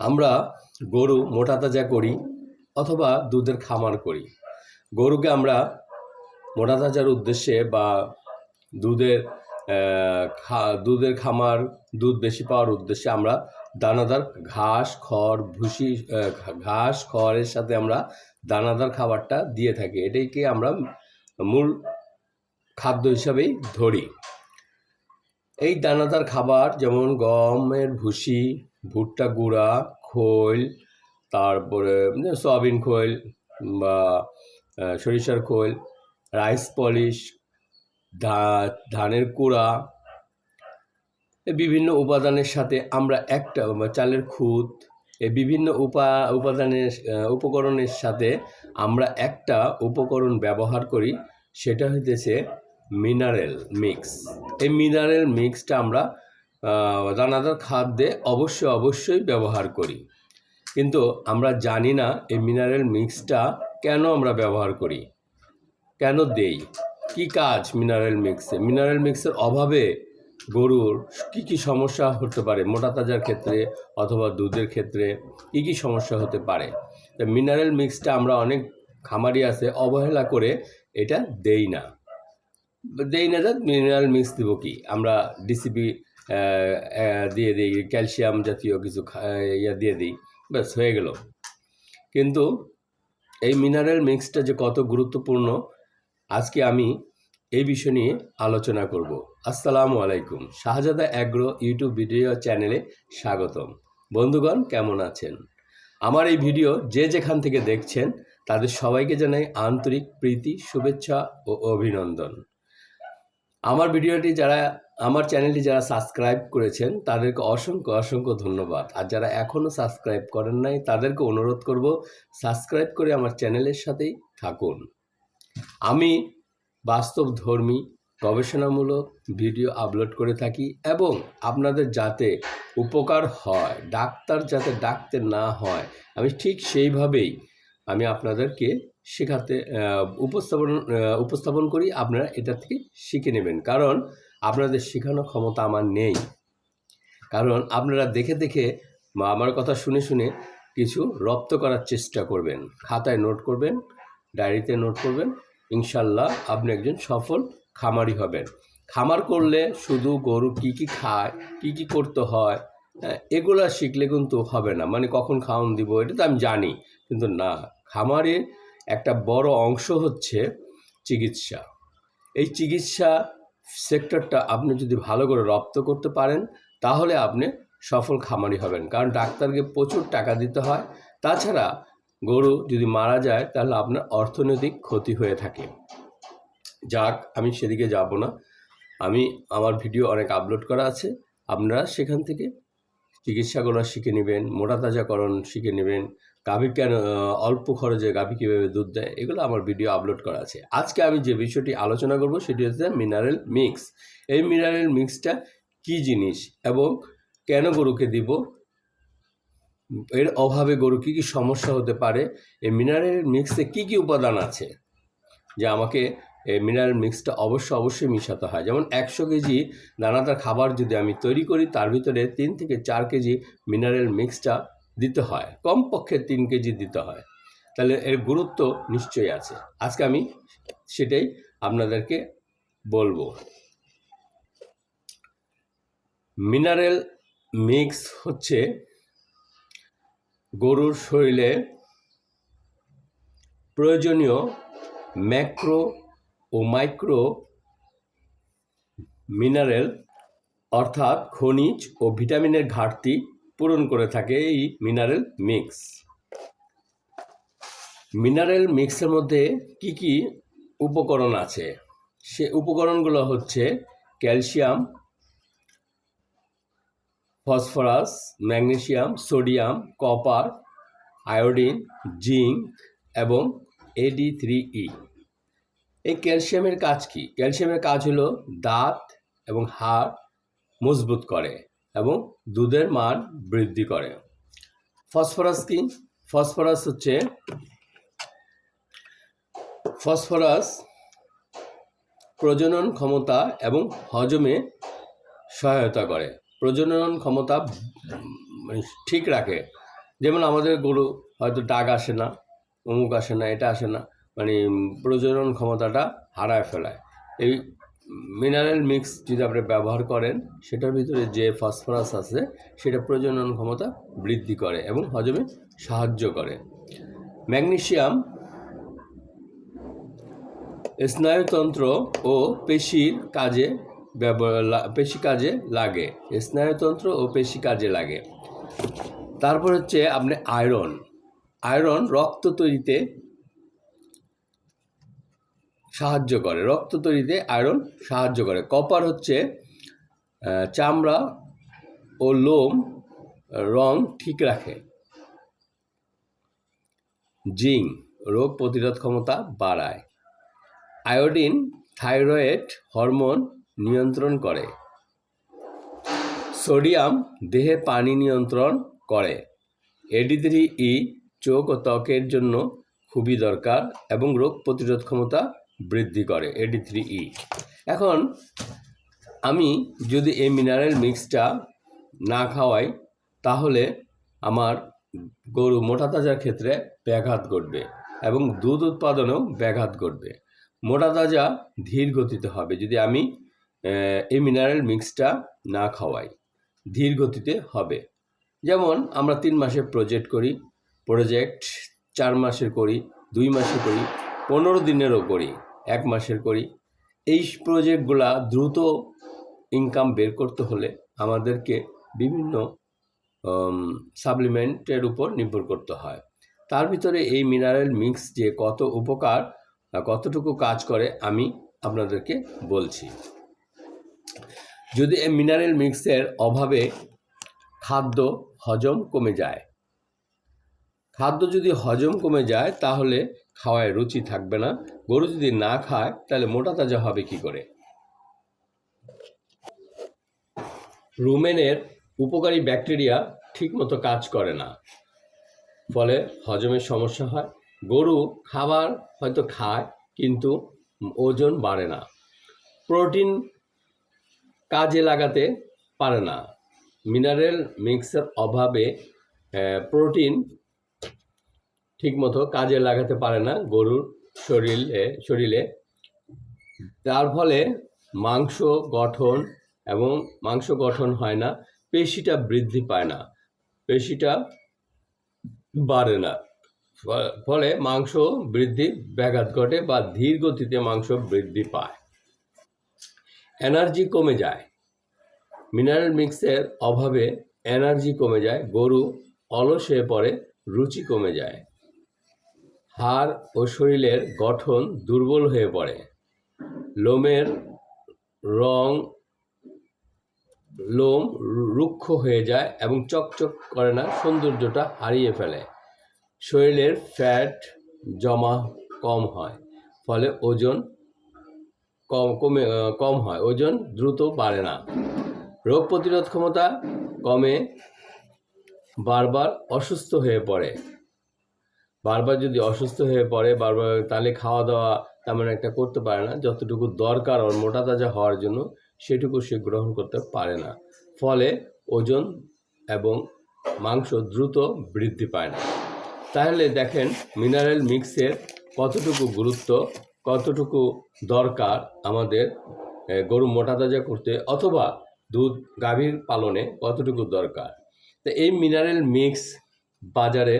আমরা গরু মোটা তাজা করি অথবা দুধের খামার করি। গরুকে আমরা মোটা তাজার উদ্দেশ্যে বা দুধের দুধের খামার, দুধ বেশি পাওয়ার উদ্দেশ্যে আমরা দানাদার ঘাস, খড়, ভুসি ঘাস, খড়ের সাথে আমরা দানাদার খাবারটা দিয়ে থাকি। এটাইকে আমরা মূল খাদ্য হিসাবেই ধরি। এই দানাদার খাবার যেমন গমের ভুসি ভুট্টা গুঁড়া, খোল, তারপরে সয়াবিন খোল বা সরিষার খোল, রাইস পলিশ ধানের কুড়া বিভিন্ন উপাদানের সাথে আমরা একটা চালের খুদ এই বিভিন্ন উপা, উপাদানের উপকরণের সাথে আমরা একটা উপকরণ ব্যবহার করি, সেটা হইতেছে মিনারেল মিক্স। এই মিনারেল মিক্সটা আমরা দানাদার খাদ্যে অবশ্যই অবশ্যই ব্যবহার করি। কিন্তু আমরা জানি না এই মিনারেল মিক্সটা কেন আমরা ব্যবহার করি। কেন দেই? কি কাজ মিনারেল মিক্সে মিনারেল মিক্সের অভাবে গরুর কি কি সমস্যা হতে পারে? মোটা তাজার ক্ষেত্রে অথবা দুধের ক্ষেত্রে কি কি সমস্যা হতে পারে? তা মিনারেল মিক্সটা আমরা অনেক খামারি আছে, অবহেলা করে এটা দেই না। দেই না যা মিনারেল মিক্স দিব কি? আমরা ডিসিপি দিয়ে দিই ক্যালসিয়াম জাতীয় কিছু ইয়া দিয়ে দিই, ব্যাস, হয়ে গেল। কিন্তু এই মিনারেল মিক্সটা যে কত গুরুত্বপূর্ণ, আজকে আমি এই বিষয় নিয়ে আলোচনা করব। আসসালামু আলাইকুম। শাহজাদা অ্যাগ্রো ইউটিউব ভিডিও চ্যানেলে স্বাগতম। বন্ধুগণ, কেমন আছেন? আমার এই ভিডিও যে যেখান থেকে দেখছেন, তাদের সবাইকে জানাই আন্তরিক প্রীতি, শুভেচ্ছা ও অভিনন্দন। আমার ভিডিওটি যারা, আমার চ্যানেলটি যারা সাবস্ক্রাইব করেছেন, তাদেরকে অসংখ্য অসংখ্য ধন্যবাদ। আর যারা এখনও সাবস্ক্রাইব করেন নাই, তাদেরকে অনুরোধ করব, সাবস্ক্রাইব করে আমার চ্যানেলের সাথেই থাকুন। আমি বাস্তবধর্মী, গবেষণামূলক ভিডিও আপলোড করে থাকি এবং আপনাদের যাতে উপকার হয়, ডাক্তার যাতে ডাকতে না হয়, আমি ঠিক সেইভাবেই আমি আপনাদেরকে শেখাতে উপস্থাপন উপস্থাপন করি আপনারা এটা থেকে শিখে নেবেন। কারণ আপনাদের শেখানোর ক্ষমতা আমার নেই। কারণ আপনারা দেখে দেখে আমার কথা শুনে শুনে কিছু রপ্ত করার চেষ্টা করবেন। খাতায় নোট করবেন ডায়েরিতে নোট করবেন ইনশাল্লাহ আপনি একজন সফল খামারি হবেন। খামার করলে শুধু গরু কি কি খায় কি কি করতে হয় হ্যাঁ, এগুলা শিখলে কিন্তু হবে না। মানে কখন খাওয়ান দিব এটা তো আমি জানি। কিন্তু না খামারের একটা বড় অংশ হচ্ছে চিকিৎসা। এই চিকিৎসা সেক্টরটা আপনি যদি ভালো করে রপ্ত করতে পারেন, তাহলে আপনি সফল খামারি হবেন। কারণ ডাক্তারকে প্রচুর টাকা দিতে হয়। তাছাড়া গরু যদি মারা যায়, তাহলে আপনার অর্থনৈতিক ক্ষতি হয়ে থাকে। যাক, আমি সেদিকে যাব না। আমি, আমার ভিডিও অনেক আপলোড করা আছে। আপনারা সেখান থেকে চিকিৎসাগুলো শিখে নেবেন মোটা তাজাকরণ শিখে নেবেন, গাভী কেন অল্প খরচে গাভী কীভাবে দুধ দেয়, এগুলো আমার ভিডিও আপলোড করা আছে। আজকে আমি যে বিষয়টি আলোচনা করব সেটি হচ্ছে মিনারেল মিক্স। এই মিনারেল মিক্সটা কি জিনিস এবং কেন গরুকে দিব, এর অভাবে গরু কী কী সমস্যা হতে পারে, এই মিনারেল মিক্সে কী কী উপাদান আছে, যে আমাকে মিনারেল মিক্সটা অবশ্যই অবশ্যই মিশাতে হয়। যেমন একশো কেজি দানাদার খাবার যদি আমি তৈরি করি, তার ভিতরে তিন থেকে চার কেজি মিনারেল মিক্সটা দিতে হয়। কমপক্ষে তিন কেজি দিতে হয়। তাহলে এর গুরুত্ব নিশ্চয়ই আছে। আজকে আমি সেটাই আপনাদেরকে বলব। মিনারেল মিক্স হচ্ছে গরুর শরীরে প্রয়োজনীয় ম্যাক্রো ও মাইক্রো মিনারেল, অর্থাৎ খনিজ ও ভিটামিনের ঘাটতি পূরণ করে থাকে এই মিনারেল মিক্স। মিনারেল মিক্সের মধ্যে কি কি উপকরণ আছে? সে উপকরণগুলো হচ্ছে calcium, phosphorus, magnesium, sodium, copper, iodine, zinc এবং এডি থ্রি ই। এই ক্যালসিয়ামের কাজ কি? ক্যালসিয়ামের কাজ হলো দাঁত এবং হাড় মজবুত করে এবং দুধের মান বৃদ্ধি করে। ফসফরাস কি? ফসফরাস হচ্ছে ফসফরাস প্রজনন ক্ষমতা এবং হজমে সহায়তা করে। প্রজনন ক্ষমতা মানে ঠিক রাখে। যেমন আমাদের গরু হয়তো ডাক আসে না, অমুক আসে না, এটা আসে না। মানে প্রজনন ক্ষমতাটা হারায় ফেলায়। এই মিনারেল মিক্স যদি আপনি ব্যবহার করেন, সেটার ভিতরে যে ফসফরাস আছে, সেটা প্রজনন ক্ষমতা বৃদ্ধি করে এবং হজমে সাহায্য করে। ম্যাগনেশিয়াম স্নায়ুতন্ত্র ও পেশির কাজে পেশি কাজে লাগে। স্নায়ুতন্ত্র ও পেশি কাজে লাগে। তারপর হচ্ছে আপনি আয়রন। আয়রন রক্ত তৈরিতে সাহায্য করে। রক্ত তৈরিতে আয়রন সাহায্য করে। কপার হচ্ছে চামড়া ও লোম রং ঠিক রাখে। জিং রোগ প্রতিরোধ ক্ষমতা বাড়ায়। আয়োডিন থাইরয়েড হরমোন নিয়ন্ত্রণ করে। সোডিয়াম দেহে পানি নিয়ন্ত্রণ করে। এডি থ্রি ই চোখ ও ত্বকের জন্য খুবই দরকার এবং রোগ প্রতিরোধ ক্ষমতা বৃদ্ধি করে এডি থ্রি ই এখন, আমি যদি এই মিনারেল মিক্সটা না খাওয়াই, তাহলে আমার গরু মোটা তাজার ক্ষেত্রে ব্যাঘাত ঘটবে এবং দুধ উৎপাদনেও ব্যাঘাত ঘটবে। মোটা তাজা ধীর গতিতে হবে যদি আমি এই মিনারেল মিক্সটা না খাওয়াই, ধীর গতিতে হবে। যেমন, আমরা তিন মাসের প্রজেক্ট করি প্রজেক্ট চার মাসের করি, দুই মাসে করি, পনেরো দিনেরও করি। এক মাসের করি। এই প্রজেক্টগুলা দ্রুত ইনকাম বের করতে হলে আমাদেরকে বিভিন্ন সাপ্লিমেন্টের উপর নির্ভর করতে হয়। তার ভিতরে এই মিনারেল মিক্স যে কত উপকার কতটুকু কাজ করে আমি আপনাদেরকে বলছি। যদি এই মিনারেল মিক্সের অভাবে খাদ্য হজম কমে যায় খাদ্য যদি হজম কমে যায়, তাহলে খাওয়ায় রুচি থাকবে না। গরু যদি না খায়, তাহলে মোটা তাজা হবে কি করে? রুমেনের উপকারী ব্যাকটেরিয়া ঠিকমতো কাজ করে না। ফলে হজমের সমস্যা হয়। গরু খাবার হয়তো খায়, কিন্তু ওজন বাড়ে না। প্রোটিন কাজে লাগাতে পারে না। মিনারেল মিক্সের অভাবে প্রোটিন ঠিকমতো কাজে লাগাতে পারে না গরুর শরীরে শরীরে। তার ফলে মাংস গঠন এবং মাংস গঠন হয় না, পেশিটা বৃদ্ধি পায় না, পেশিটা বাড়ে না। ফলে মাংস বৃদ্ধি ব্যাঘাত ঘটে বা ধীর গতিতে মাংস বৃদ্ধি পায়। এনার্জি কমে যায়। মিনারেল মিক্সের অভাবে এনার্জি কমে যায়, গরু অলস হয়ে পড়ে, রুচি কমে যায়। হাড় ও শরীরের গঠন দুর্বল হয়ে পড়ে। লোমের রং লোম রুক্ষ হয়ে যায় এবং চকচক করে না, সৌন্দর্যটা হারিয়ে ফেলে। শরীরের ফ্যাট জমা কম হয়, ফলে ওজন কম, কমে, কম হয়, ওজন দ্রুত বাড়ে না। রোগ প্রতিরোধ ক্ষমতা কমে, বারবার অসুস্থ হয়ে পড়ে। বারবার যদি অসুস্থ হয়ে পড়ে, বারবার তাহলে খাওয়া দাওয়া তেমন একটা করতে পারে না। যতটুকু দরকার ওর মোটা তাজা হওয়ার জন্য সেটুকু সে গ্রহণ করতে পারে না। ফলে ওজন এবং মাংস দ্রুত বৃদ্ধি পায় না। তাহলে দেখেন মিনারেল মিক্সের কতটুকু গুরুত্ব, কতটুকু দরকার আমাদের গরু মোটা তাজা করতে অথবা দুধ গাভীর পালনে কতটুকু দরকার। তো এই মিনারেল মিক্স বাজারে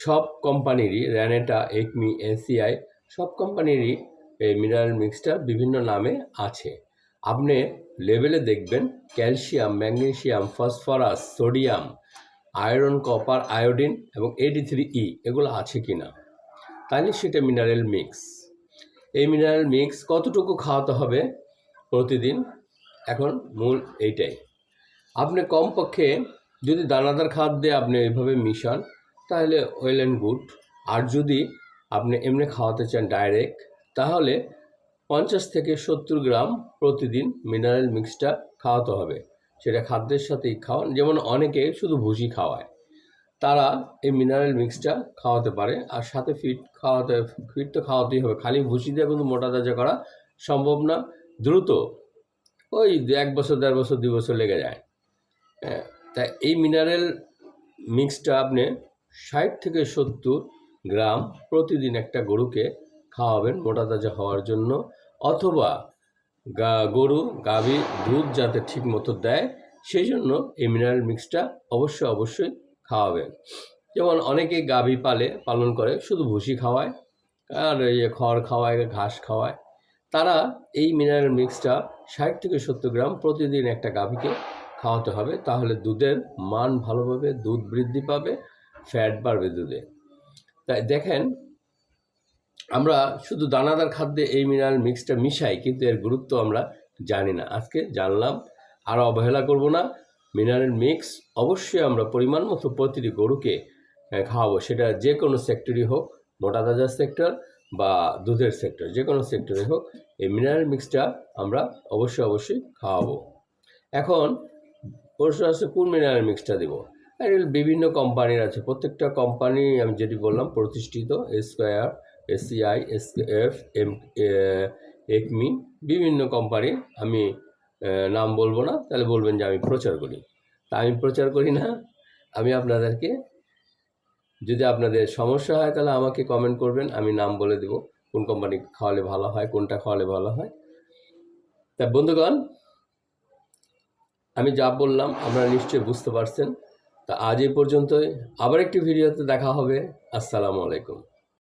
সব কোম্পানিরই র্যানেটা, একমি, এসিআই সব কোম্পানিরই এই মিনারেল মিক্সটা বিভিন্ন নামে আছে। আপনি লেবেলে দেখবেন calcium, magnesium, phosphorus, sodium, iron, copper, iodine এবং এডি থ্রি ই এগুলো আছে কি না তাহলে সেটা মিনারেল মিক্স। এই মিনারেল মিক্স কতটুকু খাওয়াতে হবে প্রতিদিন? এখন মূল এইটাই। আপনি কমপক্ষে যদি দানাদার খাদ্যে আপনি এইভাবে মিশান তাহলে ওয়েল অ্যান্ড গুড আর যদি আপনি এমনি খাওয়াতে চান ডাইরেক্ট তাহলে পঞ্চাশ থেকে সত্তর গ্রাম প্রতিদিন মিনারেল মিক্সটা খাওয়াতে হবে। সেটা খাদ্যের সাথেই খাওয়ান। যেমন অনেকে শুধু ভুসি খাওয়ায়। তারা এই মিনারেল মিক্সটা খাওয়াতে পারে। আর সাথে ফিট খাওয়াতে ফিট তো খাওয়াতেই হবে। খালি ভুসি দিয়ে কিন্তু মোটা তাজা করা সম্ভব না। দ্রুত ওই এক বছর দেড় বছর দুই বছর লেগে যায়। হ্যাঁ, তা এই মিনারেল মিক্সটা আপনি ষাট থেকে সত্তর গ্রাম প্রতিদিন একটা গরুকে খাওয়াবেন মোটা তাজা হওয়ার জন্য, অথবা গা, গরু, গাভী, দুধ যাতে ঠিক মতো দেয় সেই জন্য এই মিনারেল মিক্সটা অবশ্যই অবশ্যই খাওয়াবেন। যেমন অনেকে গাভী পালে, পালন করে, শুধু ভুসি খাওয়ায়, আর এই খড় খাওয়ায়, ঘাস খাওয়ায়, তারা এই মিনারেল মিক্সটা ষাট থেকে সত্তর গ্রাম প্রতিদিন একটা গাভীকে খাওয়াতে হবে, তাহলে দুধের মান ভালোভাবে, দুধ বৃদ্ধি পাবে ফ্যাট বাড়বে দুধে। তাই দেখেন, আমরা শুধু দানাদার খাদ্যে এই মিনারেল মিক্সটা মিশাই, কিন্তু এর গুরুত্ব আমরা জানি না। আজকে জানলাম, আর অবহেলা করব না। মিনারেল মিক্স অবশ্যই আমরা পরিমাণ মতো প্রতিটি গরুকে খাওয়াবো। সেটা যে কোনো সেক্টরই হোক, মোটা তাজার সেক্টর বা দুধের সেক্টর যে কোনো সেক্টরে হোক, এই মিনারেল মিক্সটা আমরা অবশ্যই অবশ্যই খাওয়াবো। এখন প্রশ্ন আছে কোন মিনারেল মিক্সটা দেবো? এর বিভিন্ন কোম্পানির আছে। প্রত্যেকটা কোম্পানি আমি যেটি বললাম, প্রতিষ্ঠিত Square ACI S F M ACME বিভিন্ন কোম্পানির আমি নাম বলব না, তাহলে বলবেন যে আমি প্রচার করি। তা আমি প্রচার করি না। আমি আপনাদেরকে, যদি আপনাদের সমস্যা হয়, তাহলে আমাকে কমেন্ট করবেন, আমি নাম বলে দেব। কোন কোম্পানি খাওয়ালে ভালো হয়, কোনটা খাওয়ালে ভালো হয়। তা বন্ধুগণ, আমি যা বললাম, আপনারা নিশ্চয়ই বুঝতে পারছেন। তা আজ এই পর্যন্তই। আবার একটি ভিডিওতে দেখা হবে। আসসালামু আলাইকুম।